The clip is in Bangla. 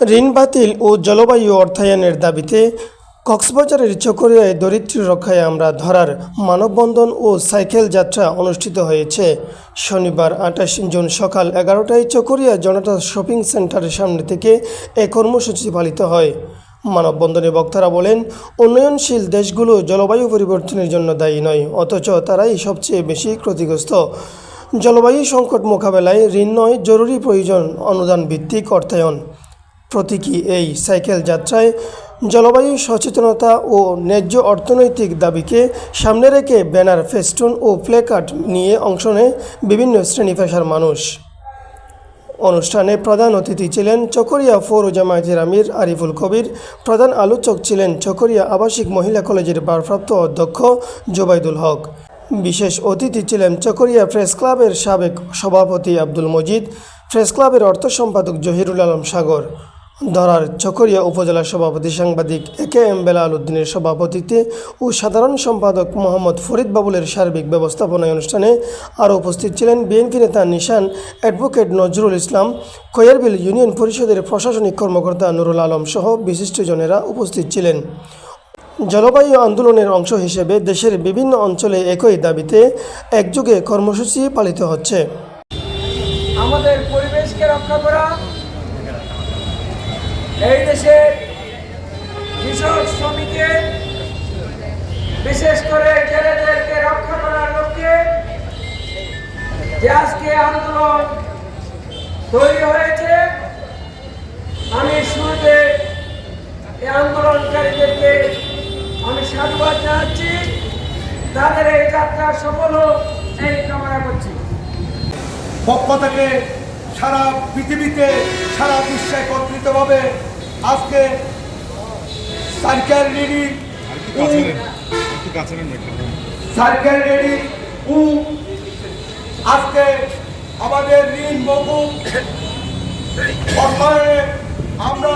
ঋণ বাতিল ও জলবায়ু অর্থায়নের দাবিতে কক্সবাজারের চকরিয়ায় দরিদ্র রক্ষায় আমরা ধরার মানববন্ধন ও সাইকেল যাত্রা অনুষ্ঠিত হয়েছে। শনিবার আঠাশ জুন সকাল এগারোটায় চকরিয়া জনতা শপিং সেন্টারের সামনে থেকে এ কর্মসূচি পালিত হয়। মানববন্ধনে বক্তারা বলেন, উন্নয়নশীল দেশগুলো জলবায়ু পরিবর্তনের জন্য দায়ী নয়, অথচ তারাই সবচেয়ে বেশি ক্ষতিগ্রস্ত। জলবায়ু সংকট মোকাবেলায় ঋণ নয়, জরুরি প্রয়োজন অনুদান ভিত্তিক অর্থায়ন। প্রতীকী এই সাইকেল যাত্রায় জলবায়ু সচেতনতা ও ন্যায্য অর্থনৈতিক দাবিকে সামনে রেখে ব্যানার, ফেস্টুন ও প্লেকার্ড নিয়ে অংশ নেয় বিভিন্ন শ্রেণি পেশার মানুষ। অনুষ্ঠানে প্রধান অতিথি ছিলেন চকরিয়া ফোর জামায়াতের আমির আরিফুল কবির, প্রধান আলোচক ছিলেন চকরিয়া আবাসিক মহিলা কলেজের ভারপ্রাপ্ত অধ্যক্ষ জোবাইদুল হক। বিশেষ অতিথি ছিলেন চকরিয়া প্রেস ক্লাবের সাবেক সভাপতি আব্দুল মজিদ, প্রেস ক্লাবের অর্থ সম্পাদক জহিরুল আলম সাগর। ধরার চকরিয়া উপজেলা সভাপতি সাংবাদিক এ কে এম বেলাল উদ্দিনের সভাপতিত্বে ও সাধারণ সম্পাদক মোহাম্মদ ফরিদ বাবুলের সার্বিক ব্যবস্থাপনায় অনুষ্ঠানে আরও উপস্থিত ছিলেন বিএনপি নেতা নিশান অ্যাডভোকেট নজরুল ইসলাম, খৈয়ারবিল ইউনিয়ন পরিষদের প্রশাসনিক কর্মকর্তা নুরুল আলম সহ বিশিষ্টজনেরা উপস্থিত ছিলেন। জলবায়ু আন্দোলনের অংশ হিসেবে দেশের বিভিন্ন অঞ্চলে একই দাবিতে একযোগে কর্মসূচি পালিত হচ্ছে। আমাদের পরিবেশকে রক্ষা করা এই দেশের কৃষক শ্রমিকের বিশেষ করে জেলেদেরকে রক্ষা করার লক্ষ্যে যে আজকে আন্দোলন তৈরি হয়েছে, আমি শুরুতে এই আন্দোলনকারীদেরকে আমি সাধুবাদ জানাচ্ছি। তাদের এই যাত্রা সফল হোক, এই কামনা করছি। পক্ষ থেকে সারা পৃথিবীতে, সারা বিশ্বে একত্রিতভাবে আজকে সার্কেল রেডি সার্কেল রেডি উ আজকে আমাদের ঋণ মকুব আমরা